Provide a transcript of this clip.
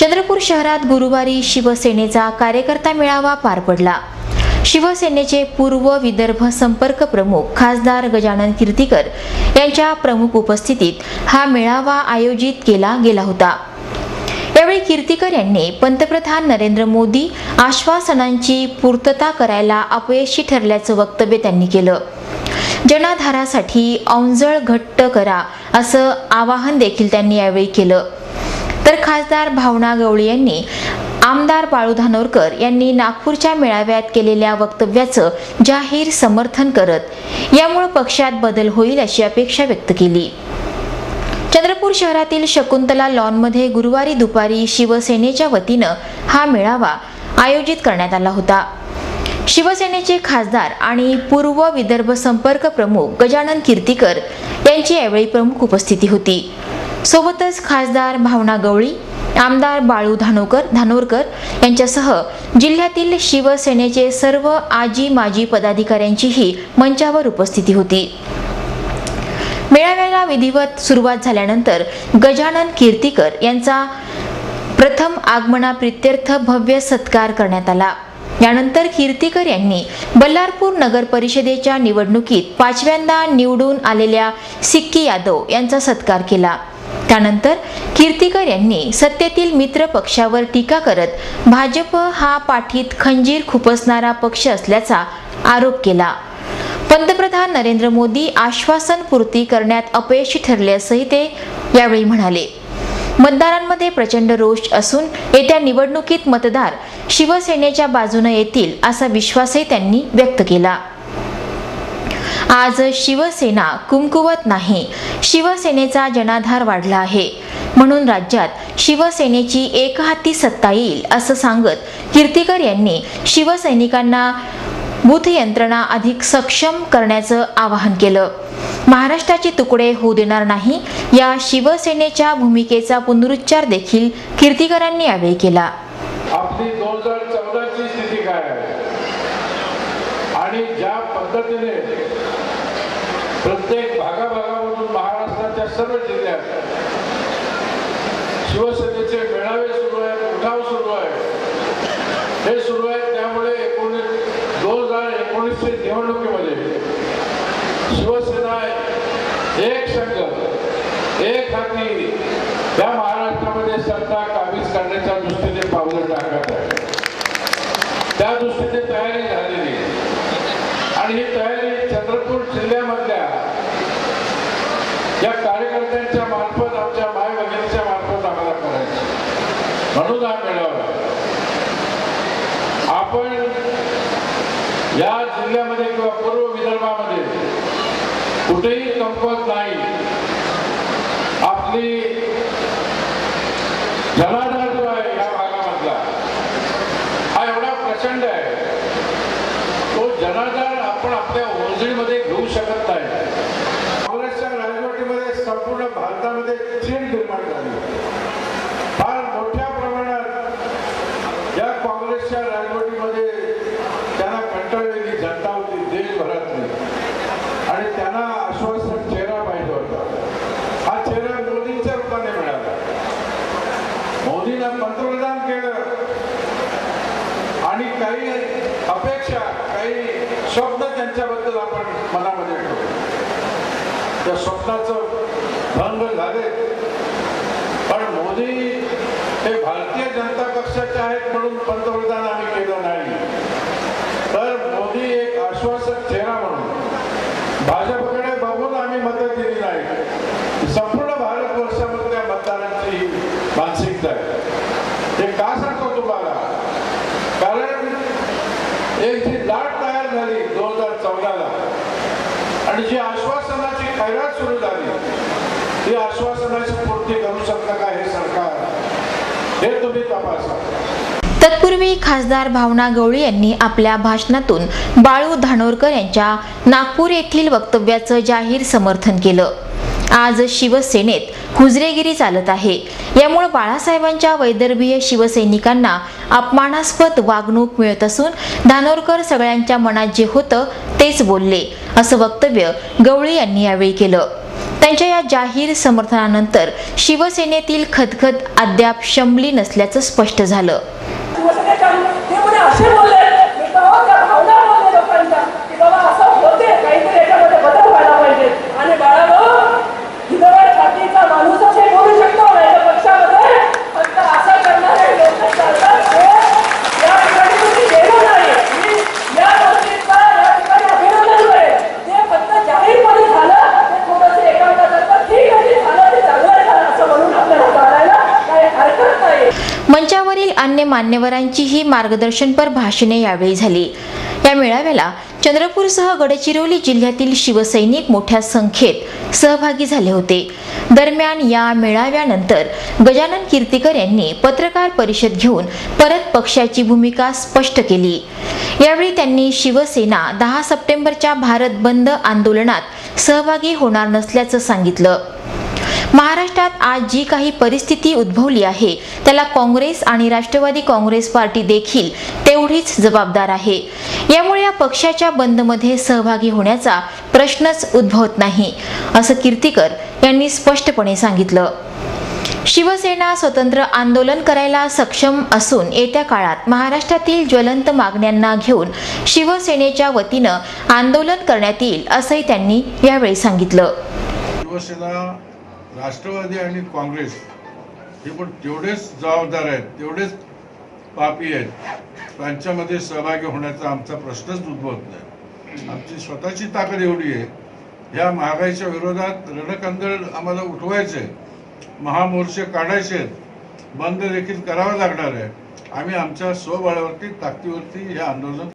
चंद्रपूर शहरात गुरुवारी शिवसेनेचा कार्यकर्ता मेळावा पार पडला. शिवसेनेचे पूर्व विदर्भ संपर्क प्रमुख खासदार गजानन कीर्तीकर यांच्या प्रमुख उपस्थितीत हा मेळावा आयोजित केला गेला होता. यावेळी कीर्तीकर यांनी पंतप्रधान नरेंद्र मोदी आश्वासनांची पूर्तता करायला अपयशी ठरल्याचं वक्तव्य त्यांनी केलं. जनाधारासाठी औंजळ घट्ट करा असं आवाहन देखील त्यांनी यावेळी केलं. तर खासदार भावना गवळी यांनी आमदार बाळू धानोरकर यांनी नागपूरच्या मेळाव्यात केलेल्या वक्तव्याचं जाहीर समर्थन करत यामुळे पक्षात बदल होईल अशी अपेक्षा व्यक्त केली. चंद्रपूर शहरातील शकुंतला लॉनमध्ये गुरुवारी दुपारी शिवसेनेच्या वतीनं हा मेळावा आयोजित करण्यात आला होता. शिवसेनेचे खासदार आणि पूर्व विदर्भ संपर्क प्रमुख गजानन कीर्तीकर यांची यावेळी प्रमुख उपस्थिती होती. सोबतच खासदार भावना गवळी आमदार बाळू धानोकर धानोरकर यांच्यासह जिल्ह्यातील शिवसेनेचे सर्व आजी माजी पदाधिकाऱ्यांचीही मंचावर उपस्थिती होती. मेळाव्याला विधिवत सुरुवात झाल्यानंतर गजानन कीर्तीकर यांचा प्रथम आगमनाप्रित्यर्थ भव्य सत्कार करण्यात आला. यानंतर कीर्तीकर यांनी बल्लारपूर नगर परिषदेच्या निवडणुकीत पाचव्यांदा निवडून आलेल्या सिक्की यादव यांचा सत्कार केला. त्यानंतर कीर्तीकर यांनी सत्तेतील मित्र पक्षावर टीका करत भाजप हा पाठीत खंजीर खुपसणारा पक्ष असल्याचा आरोप केला. पंतप्रधान नरेंद्र मोदी आश्वासन पूर्ती करण्यात अपयशी ठरले असंही ते यावेळी म्हणाले. मतदारांमध्ये प्रचंड रोष असून येत्या निवडणुकीत मतदार शिवसेनेच्या बाजूने येतील असा विश्वासही त्यांनी व्यक्त केला. आज शिवसेना कुमकुवत नाही. शिवसेनेचा जनाधार वाढला आहे. म्हणून राज्यात शिवसेनेची एकहाती सत्ता येईल असं सांगत कीर्तीकर यांनी शिवसैनिकांना बूथ यंत्रणा अधिक सक्षम करण्याचं आवाहन केलं. महाराष्ट्राचे तुकडे होऊ देणार नाही या शिवसेनेच्या भूमिकेचा पुनरुच्चार देखील कीर्तीकरांनी यावेळी केला आपली दोन हजार चौदाची स्थिती काय आहे आणि ज्या पद्धतीने प्रत्येक भागाभागामधून महाराष्ट्राच्या सर्व जिल्ह्यात शिवसेनेचे मेळावे सुरू आहेत उठाव सुरू आहे हे सुरू आहे त्यामुळे एकोणीस दोन हजार एकोणीसशे निवडणुकीमध्ये शिवसेना एक संघ एक हाती त्या महाराष्ट्रामध्ये सत्ता काबीज करण्याच्या दृष्टीने पावलं टाकत आहे त्या दृष्टीने तयारी झालेली आहे. आणि ही तयारी चंद्रपूर जिल्ह्यामधल्या या कार्यकर्त्यांच्या मार्फत आमच्या माय भगिनीच्या मार्फत आम्हाला करायची अनुदान हा आपण या जिल्ह्यामध्ये किंवा पूर्व विदर्भामध्ये कुठेही कमवत नाही. आपली जनाधार जो आहे या भागामधला हा एवढा प्रचंड आहे. तो जनाधार आपण आपल्या ओंजळीमध्ये घेऊ शकत नाही काँग्रेसच्या राजवटीमध्ये संपूर्ण भारतामध्ये चीड निर्माण झाली फार मोठ्या प्रमाणात या काँग्रेसच्या राजवटीमध्ये त्यांना कंटाळलेली जनता होती देशभरातली आणि त्यांना आश्वासन चेहरा पाहिजे होता हा चेहरा मोदींच्या रूपाने मिळाला मोदीनं पंतप्रधान केलं आणि काही अपेक्षा काही स्वप्न त्यांच्याबद्दल आपण मनामध्ये ठेवतो. त्या स्वप्नाचं भंग झाले. पण मोदी हे भारतीय जनता पक्षाचे आहेत म्हणून पंतप्रधान आम्ही केलं नाही. तर मोदी एक आश्वासक चेहरा म्हणून भाजपकडे बघून आम्ही मतं दिली नाही संपूर्ण भारतवर्षामधल्या मतदारांची मानसिकता आहे. हे का सांगतो तुम्हाला? कारण एक जी लाट तयार झाली दोन हजार चौदाला आणि जी आश्वासनाची खैरात सुरू झाली ती आश्वासनाची पूर्ती करू शकतं का हे सरकार? हे तुम्ही तपासा. तत्पूर्वी खासदार भावना गवळी यांनी आपल्या भाषणातून बाळू धानोरकर यांच्या नागपूर येथील वक्तव्याचं जाहीर समर्थन केलं. आज शिवसेनेत हुजरेगिरी चालत आहे. यामुळे बाळासाहेबांच्या वैदर्भीय शिवसैनिकांना अपमानास्पद वागणूक मिळत असून धानोरकर सगळ्यांच्या मनात जे होतं तेच बोलले असं वक्तव्य गवळी यांनी यावेळी केलं. त्यांच्या या जाहीर समर्थनानंतर शिवसेनेतील खदखद अद्याप शमली नसल्याचं स्पष्ट झालं शिवसेनेच्या ते म्हणे असे बोलले मी तेव्हा त्या भावना बोलले लोकांच्या की बाबा असं होते काहीतरी याच्यामध्ये बदल व्हायला पाहिजे आणि बाळानो हिरवळ छातीचा माणूस असे बोलू शकतो नाही तर पक्षामध्ये फक्त असं करणारे लोक चालतात हे या ठिकाणी तुम्ही गेलो नाही मी या गोष्टीचा या ठिकाणी अभिनंदन करेन ते फक्त जाहीरपणे झालं ते थोडंसं एकांतासारखं ठीक आहे जे झालं ते चांगलं झालं असं म्हणून आपल्याला करायला काही हरकत नाही मंचावरील अन्य मान्यवरांचीही मार्गदर्शनपर भाषणे यावेळी झाली. या मेळाव्याला चंद्रपूरसह गडचिरोली जिल्ह्यातील शिवसैनिक मोठ्या संख्येत सहभागी झाले होते. दरम्यान या मेळाव्यानंतर गजानन कीर्तीकर यांनी पत्रकार परिषद घेऊन परत पक्षाची भूमिका स्पष्ट केली. यावेळी त्यांनी शिवसेना दहा सप्टेंबरच्या भारत बंद आंदोलनात सहभागी होणार नसल्याचं सांगितलं. महाराष्ट्रात आज जी काही परिस्थिती उद्भवली आहे त्याला काँग्रेस आणि राष्ट्रवादी काँग्रेस पार्टी देखील तेवढीच जबाबदार आहे. यामुळे या पक्षाच्या बंदमध्ये सहभागी होण्याचा प्रश्नच उद्भवत नाही असं कीर्तीकर यांनी स्पष्टपणे सांगितलं. शिवसेना स्वतंत्र आंदोलन करायला सक्षम असून येत्या काळात महाराष्ट्रातील ज्वलंत मागण्यांना घेऊन शिवसेनेच्या वतीनं आंदोलन करण्यात येईल असंही त्यांनी यावेळी सांगितलं. शिवसेना राष्ट्रवादी आणि काँग्रेस हे पण तेवढेच जबाबदार आहेत तेवढेच पापी आहेत. त्यांच्यामध्ये सहभागी होण्याचा आमचा प्रश्नच उद्भवत नाही. आमची स्वतःची ताकद एवढी आहे. ह्या महागाईच्या विरोधात रणकंदळ आम्हाला उठवायचे महामोर्चे काढायचे आहेत. बंद देखील करावं लागणार आहे. आम्ही आमच्या स्वबळावरती ताकदीवरती हे आंदोलन